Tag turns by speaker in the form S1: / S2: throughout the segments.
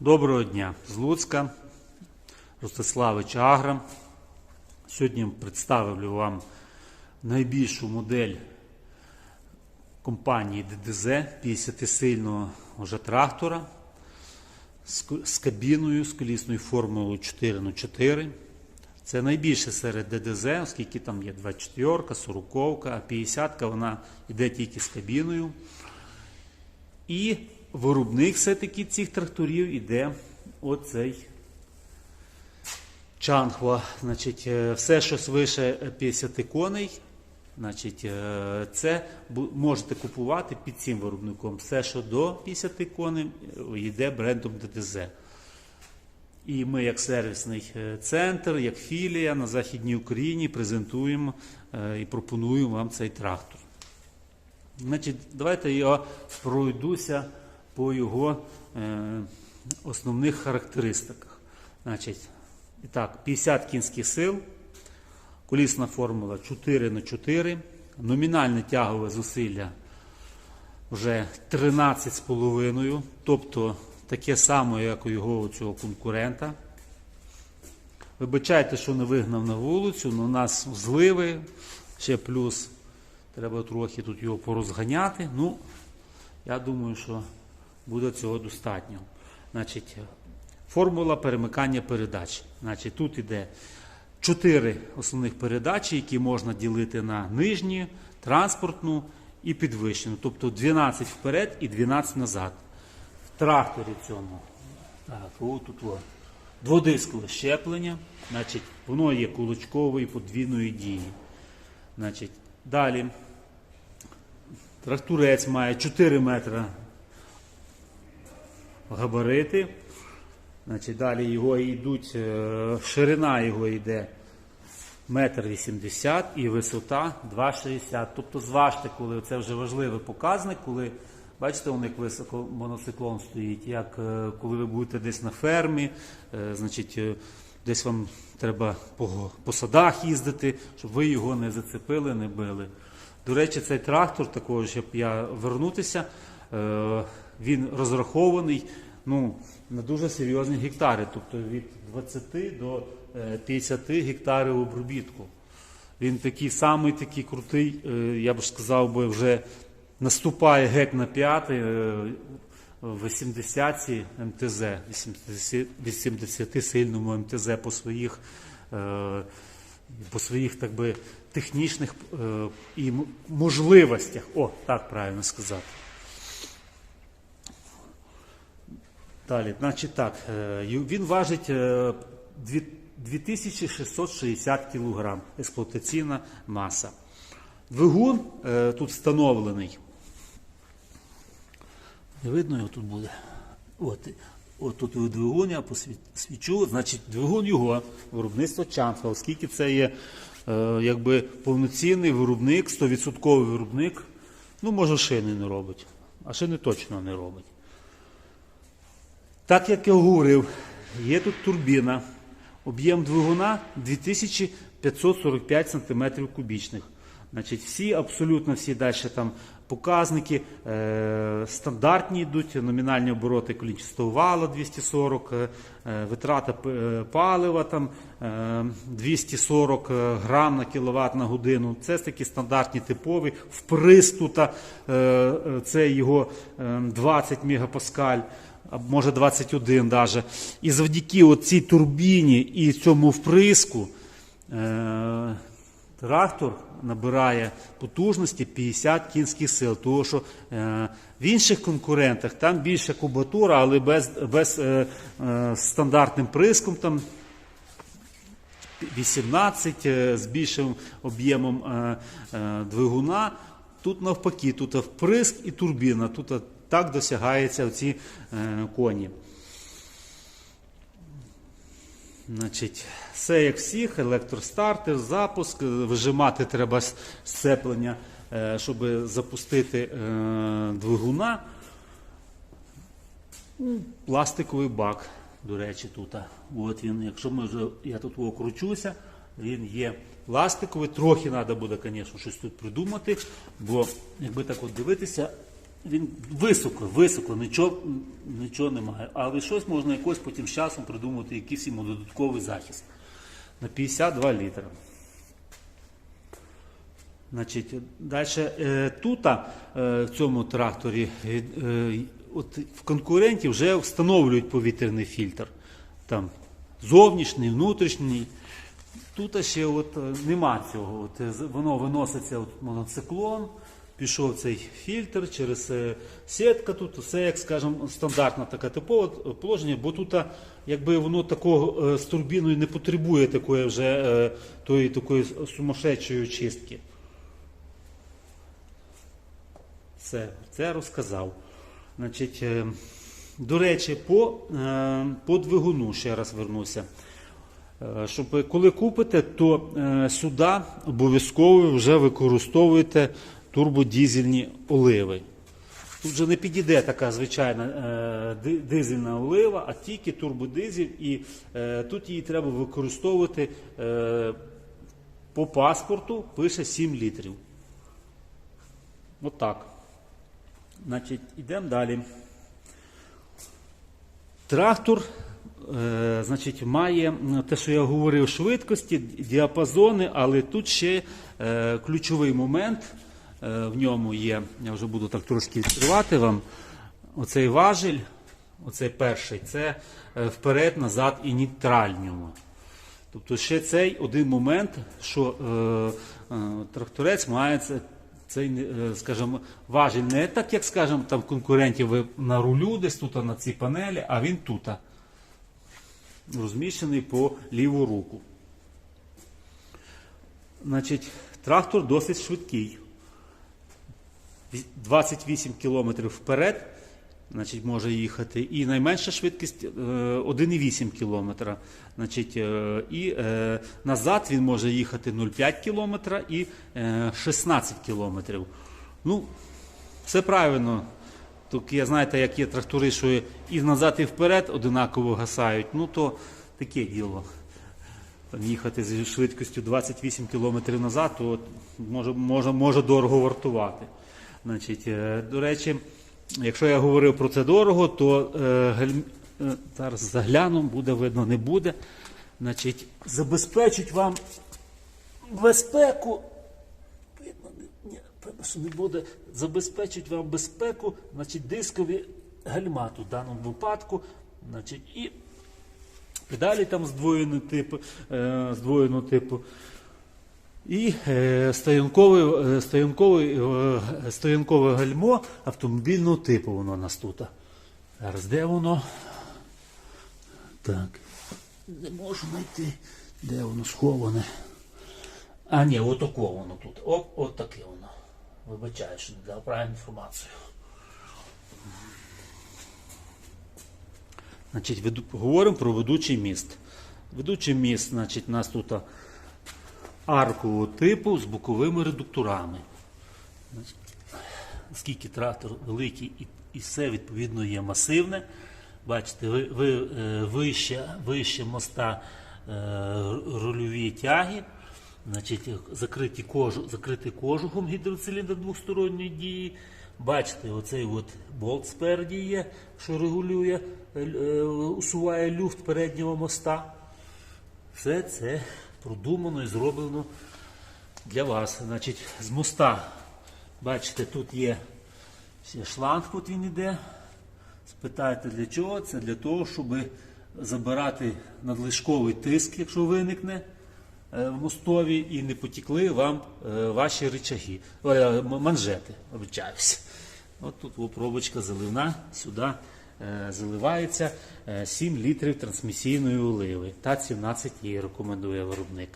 S1: Доброго дня з Луцька, Ростиславич Агра. Сьогодні представлю вам найбільшу модель компанії ДДЗ 50-сильного вже трактора з кабіною, з колісною формулою 4х4. Це найбільше серед ДДЗ, оскільки там є 24, 40, а 50 вона йде тільки з кабіною. І виробник все-таки цих тракторів іде оцей Чанхва. Значить, е, все, що свише 50 коней, значить, е, це можете купувати під цим виробником. Все, що до 50 коней, е, йде брендом ДТЗ. І ми, як сервісний центр, як філія на Західній Україні презентуємо і пропонуємо вам цей трактор. Значить, давайте я пройдуся по його е, основних характеристиках. Значить, і так, 50 кінських сил, колісна формула 4 на 4 номінальне тягове зусилля вже 13,5, тобто таке саме, як у його цього конкурента. Вибачайте, що не вигнав на вулицю, але у нас зливи, ще плюс треба трохи тут його порозганяти. Ну, я думаю, що буде цього достатньо. Значить, формула перемикання передач. Значить, тут іде чотири основних передачі, які можна ділити на нижні, транспортну і підвищену. Тобто 12 вперед і 12 назад. В тракторі цьому. Так, о, тут о. Дводискове щеплення. Значить, воно є кулачкової подвійної дії. Значить, далі тракторець має 4 метри габарити. Значить, далі його йдуть, е, ширина його йде метр вісімдесят і висота 2,60. Тобто зважте, коли це вже важливий показник, коли бачите, он як високо моноциклон стоїть, як е, коли ви будете десь на фермі, е, значить, десь вам треба по, по садах їздити, щоб ви його не зацепили, не били. До речі, цей трактор, також, щоб я вернутися, він розрахований ну, на дуже серйозні гектари, тобто від 20 до е, 50 гектарів обробітку. Він такий самий такий крутий, е, я б сказав, би вже наступає гек на п'ятий е, в 80-ці МТЗ, 80 сильному МТЗ по своїх, е, по своїх так би, технічних е, і можливостях. О, так правильно сказати. Далі, значить так, е, він важить е, 2660 кг експлуатаційна маса. Двигун е, тут встановлений. Не видно його тут буде. От, от тут двигун, я посвічу. Значить, двигун його, виробництво Чанфа, оскільки це є е, якби повноцінний виробник, 100% виробник. Ну, може, шини не робить, а шини точно не робить. Так як я говорив, є тут турбіна. Об'єм двигуна 2545 см кубічних. Значить, всі, абсолютно всі далі там показники е, стандартні йдуть, номінальні обороти количество вала 240, е, е, витрата е, палива там, е, 240 грам на кіловат на годину. Це такі стандартні типові. Вприс тут е, е, це його е, 20 мегапаскаль може 21 даже. І завдяки цій турбіні і цьому вприску е, трактор набирає потужності 50 кінських сил. Тому що е, в інших конкурентах там більша кубатура, але без, без е, е, стандартним приском там 18 е, з більшим об'ємом е, е, двигуна. Тут навпаки, тут вприск і турбіна. Тут так досягаються ці е, коні. Значить, все як всіх, електростартер, запуск, е, вижимати треба сцеплення, е, щоб запустити двигуна. Ну, Пластиковий бак, до речі, тут. От він, якщо ми вже, я тут його кручуся, він є пластиковий. Трохи треба буде, звісно, щось тут придумати, бо якби так от дивитися, він високо, високо, нічого, нічого немає. Але щось можна якось потім з часом придумати, якийсь йому додатковий захист. На 52 літра. Значить, далі е, тут, е, в цьому тракторі, е, от в конкурентів вже встановлюють повітряний фільтр. Там зовнішній, внутрішній. Тут ще от, нема цього. От, воно виноситься от, моноциклон, пішов цей фільтр через е, сітка. Тут все, як скажемо, стандартна така типове положення, бо тут, якби воно такого е, з турбіною не потребує такої вже е, тої такої сумасшедшої очистки. Все, це розказав. Значить, до речі, по, по двигуну ще раз вернуся. Щоб коли купите, то сюди обов'язково вже використовуєте турбодізельні оливи. Тут вже не підійде така звичайна е, дизельна олива, а тільки турбодизель, і е, тут її треба використовувати е, по паспорту, пише 7 літрів. Отак. Значить, йдемо далі. Трактор е, значить, має те, що я говорив, швидкості, діапазони, але тут ще е, ключовий момент в ньому є. Я вже буду так трошки відкривати вам. Оцей важіль, оцей перший, це е, вперед, назад і нейтраль в ньому. Тобто ще цей один момент, що е, е, тракторець має це, цей, е, скажімо, важіль не так, як скажімо, там конкурентів на рулю десь тут на цій панелі, а він тут. Розміщений по ліву руку. Значить, трактор досить швидкий. Ві- 28 км вперед значить, може їхати. І найменша швидкість е, 1,8 км. Значить, е, і е, назад він може їхати 0,5 км і е, 16 км. Ну, все правильно. Тут я знаєте, як є трактори, що і назад, і вперед одинаково гасають. Ну то таке діло. Там їхати зі швидкістю 28 км назад, то може, може, може дорого вартувати. Значить, е, до речі, якщо я говорив про це дорого, то е, е, зараз загляну, буде видно, не буде. Значить, забезпечить вам безпеку. Ні, певно, не буде. Забезпечить вам безпеку, значить, дискові гальма тут в даному випадку. Значить, і педалі там здвоєного типу, здвоєного типу. І е, стоянкове, е, стоянкове, е, стоянкове гальмо автомобільного типу воно у нас тут. Зараз де воно? Так. Не можу знайти, де воно сховане. А ні, отако воно тут. Оп, от таке воно. Вибачаю, що не дав правильну інформацію. Значить, говоримо про ведучий міст. Ведучий міст, значить, у нас тут аркового типу з боковими редукторами. Оскільки трактор великий і, і все відповідно є масивне. Бачите, ви, ви, е, вище, вище моста е, рульові тяги, значить, закриті кожу, закритий кожухом гідроциліндр двосторонньої дії. Бачите, оцей от болт спереді є, що регулює, е, е, усуває люфт переднього моста. Все це продумано і зроблено для вас. Значить, з моста, бачите, тут є ще шланг, от він іде. Спитаєте для чого? Це для того, щоб забирати надлишковий тиск, якщо виникне е, в мостові, і не потікли вам е, ваші речаги, е, манжети. Обичаюся. От тут пробочка заливна, сюди заливається е, 7 літрів трансмісійної оливи. Та 17 її рекомендує виробник.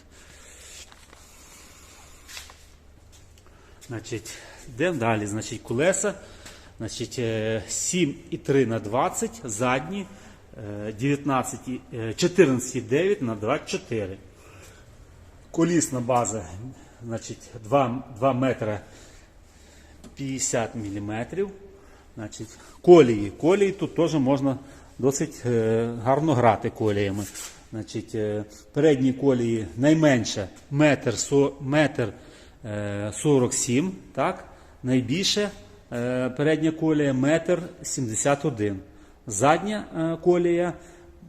S1: Значить, йдемо далі. Значить, колеса. Значить, е, 7,3 на 20, задні, е, 19, і- е, 14,9 на 24. Колісна база, значить, 2, 2 метри 50 міліметрів. Значить, колії. Колії тут теж можна досить е, гарно грати коліями. Значить, е, передні колії найменше метр, со, метр е, 47, так? найбільше Передня колія метр 71. Задня колія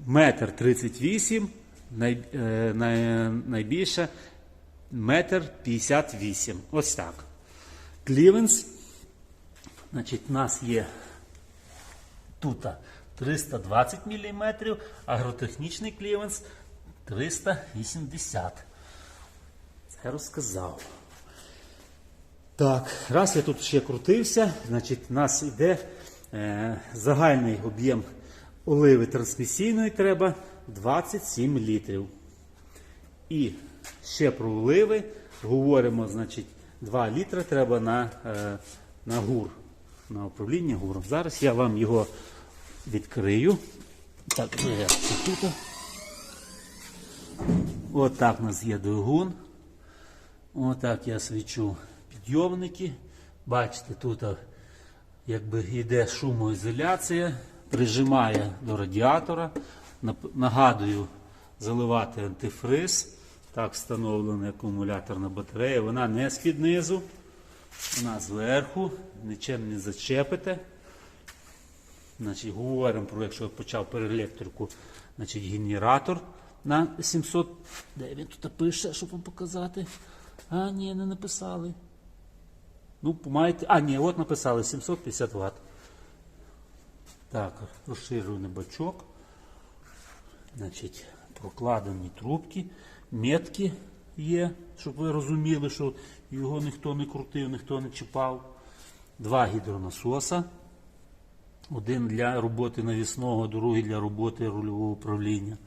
S1: метр 38, най, е, най, найбільша метр 58. Ось так. Клівенс. Значить, у нас є тут 320 мм, агротехнічний клівенс 380. Це розказав. Так, раз я тут ще крутився, значить, у нас йде е, загальний об'єм оливи трансмісійної треба 27 літрів. І ще про оливи говоримо, значить, 2 літри треба на, е, на гур, на управління гуром. Зараз я вам його відкрию. Так, ну, я тут. Отак у нас є двигун. Отак я свічу підйомники. Бачите, тут якби йде шумоізоляція, прижимає до радіатора. Нагадую, заливати антифриз. Так встановлена акумуляторна батарея. Вона не з-під низу, вона зверху, нічим не зачепите. Значить, говоримо про, якщо я почав про електрику, значить, генератор на 700. Де він тут пише, щоб вам показати? А, ні, не написали. Ну, маєте. А, ні, от написали 750 Вт. Так, розширюваний бачок. Значить, прокладені трубки, метки є, щоб ви розуміли, що його ніхто не крутив, ніхто не чіпав. Два гідронасоса. Один для роботи навісного, другий для роботи рульового управління.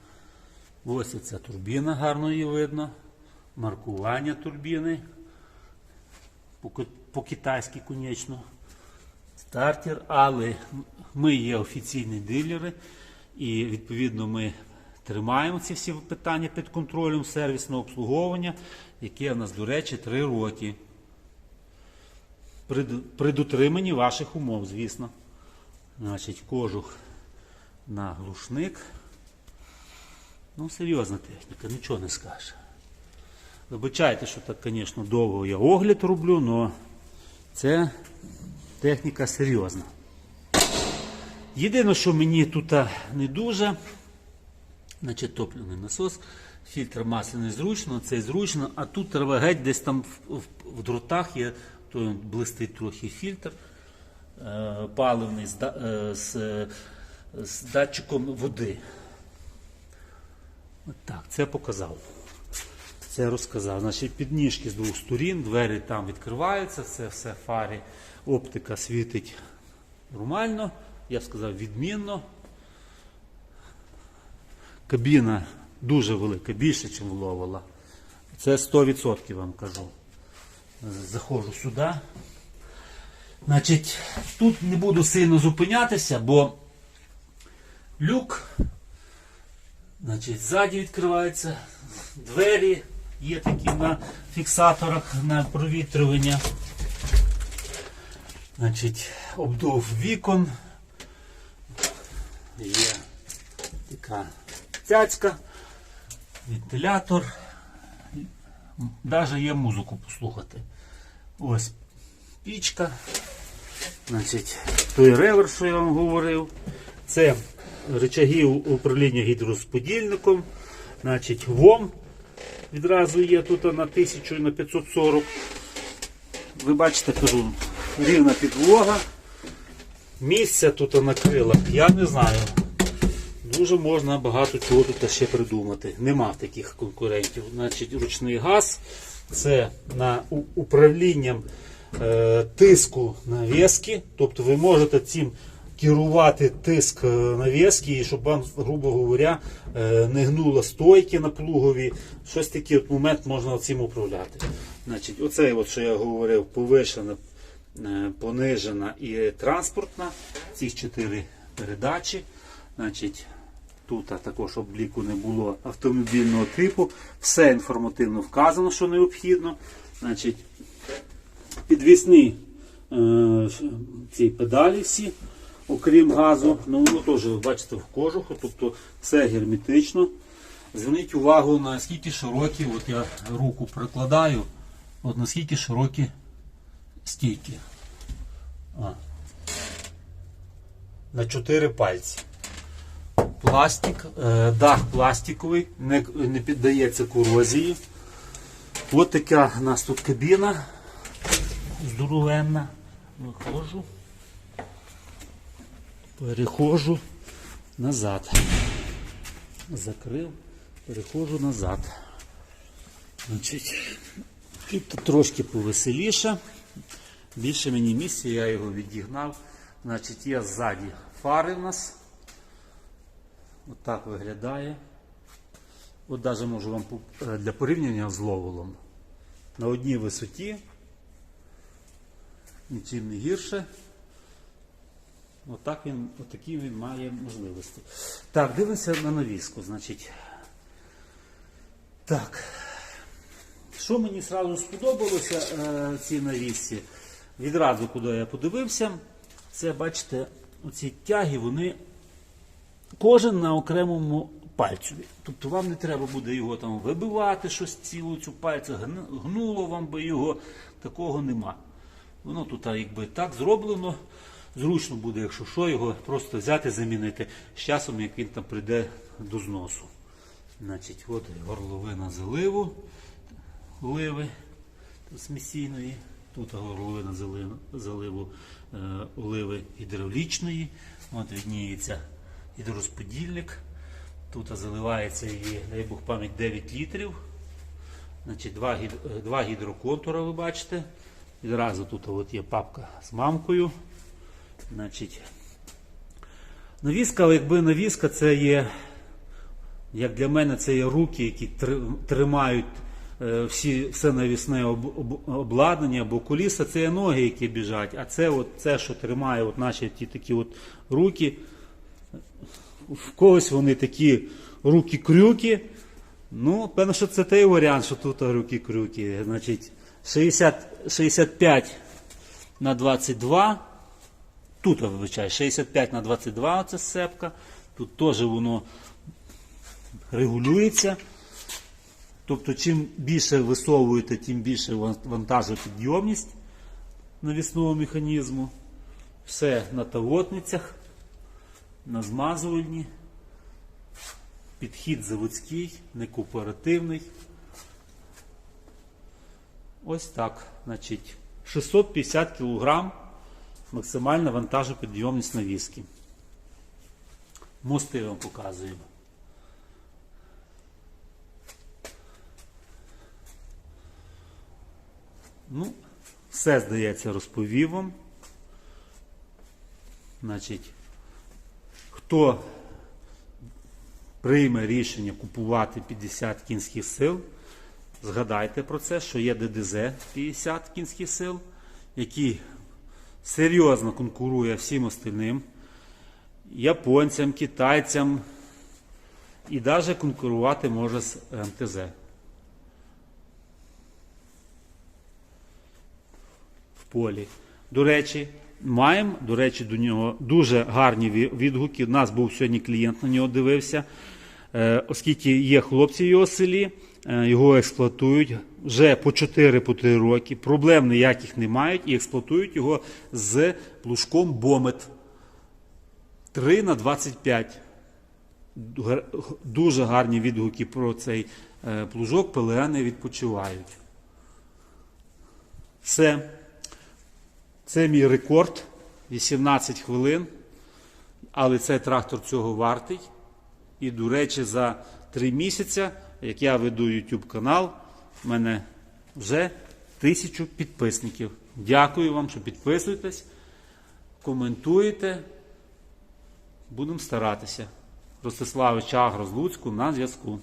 S1: Ось ця турбіна, гарно її видно. Маркування турбіни. По- По-китайськи, звісно. Стартер, але ми є офіційні дилери, і відповідно ми тримаємо ці всі питання під контролем сервісного обслуговування, яке в нас, до речі, 3 роки. При, дотриманні ваших умов, звісно. Значить, кожух на глушник. Ну, серйозна техніка, нічого не скаже. Вибачайте, що так, звісно, довго я огляд роблю, але це техніка серйозна. Єдине, що мені тут не дуже, значить топливний насос, фільтр маси незручно, цей зручно, а тут треба геть десь там в, в, в дротах є, то блистить трохи фільтр е, паливний з, е, з, з датчиком води. Так, це показав. Це розказав. Значить, підніжки з двох сторін, двері там відкриваються, це все фарі, оптика світить нормально, я б сказав, відмінно. Кабіна дуже велика, більше, ніж вловила. Це 100% вам кажу. Заходжу сюди. Значить, тут не буду сильно зупинятися, бо люк Значить, ззаді відкриваються двері, є такі на фіксаторах на провітрювання. Значить, обдув вікон. Є така цяцька, вентилятор. Навіть є музику послухати. Ось пічка. Той ревер, що я вам говорив. Це рычаги у- управління гідророзподільником. ВОМ відразу є тут на 1000 і на 540. Ви бачите, рівна підлога. Місця тут на крилах, я не знаю. Дуже можна багато чого тут ще придумати. Нема таких конкурентів. Значить, ручний газ це на управлінням е, тиску навіски. Тобто ви можете цим керувати тиск е, навіски, і щоб вам, грубо говоря, е, не гнуло стойки на плугові. Щось такий от момент можна цим управляти. Значить, оце, от, що я говорив, повишена, е, понижена і транспортна. Ці чотири передачі. Значить, Тут також обліку не було автомобільного типу. Все інформативно вказано, що необхідно. Значить, підвісні е, ці педалі всі, окрім газу. Ну, воно теж, бачите, в кожуху, тобто все герметично. Зверніть увагу, наскільки широкі, от я руку прикладаю, от наскільки широкі стійки. На 4 пальці. Пластик, е, дах пластиковий, не, не піддається корозії. Ось така у нас тут кабіна здоровенна. Виходжу. Переходжу назад. Закрив, переходжу назад. Значить, тут трошки повеселіше. Більше мені місця, я його відігнав. Значить, є ззаді фари в нас. Отак виглядає. От навіть можу вам е, для порівняння з ловолом. На одній висоті. Нічим не гірше. Отак він, отакі він має можливості. Так, дивимося на навіску. Значить. Так. Що мені сразу сподобалося е, в цій навісці? Відразу, куди я подивився, це бачите, оці тяги, вони кожен на окремому пальцеві. Тобто вам не треба буде його там вибивати, щось цілу цю пальця, гнуло вам би його, такого нема. Воно тут якби так зроблено. Зручно буде, якщо що, його просто взяти, замінити з часом, як він там прийде до зносу. Значить, от горловина заливу, ливи смесійної. Тут горловина заливу, заливу е, оливи гідравлічної. От відніється гідророзподільник. Тут заливається її, дай Бог пам'ять, 9 літрів. Значить, два, е, два гідроконтура, ви бачите. Відразу тут от є папка з мамкою. Значить, навіска, якби навіска це є, як для мене, це є руки, які тримають е, всі, все навісне об, об- обладнання, бо коліса це є ноги, які біжать, а це, от, це що тримає от наші ті такі от руки. В когось вони такі руки-крюки. Ну, певно, що це той варіант, що тут руки-крюки. Значить, 60, 65 на 22. Тут, вибачаю, 65 на 22 це сцепка. Тут теж воно регулюється. Тобто, чим більше висовуєте, тим більше ван- вантажопідйомність навісного механізму. Все на тавотницях, на змазувальні. Підхід заводський, не кооперативний. Ось так. Значить, 650 кг максимальна вантажопідйомність навіски. Мости вам показуємо. Ну, все, здається, розповів вам. Значить, хто прийме рішення купувати 50 кінських сил, згадайте про це, що є ДДЗ 50 кінських сил, який серйозно конкурує всім остальним, японцям, китайцям і навіть конкурувати може з МТЗ. в полі. До речі, маємо, до речі, до нього дуже гарні відгуки. У нас був сьогодні клієнт на нього дивився. Е, Оскільки є хлопці в його селі, е, його експлуатують вже по 4-3 роки. Проблем ніяких не мають і експлуатують його з плужком Бомет 3 на 25. Дуже гарні відгуки про цей е, плужок, ПЛА не відпочивають. Все. Це мій рекорд 18 хвилин. Але цей трактор цього вартий. І, до речі, за 3 місяці, як я веду YouTube канал, в мене вже тисячу підписників. Дякую вам, що підписуєтесь, коментуєте. Будемо старатися. Ростиславич Агро з Луцьку на зв'язку.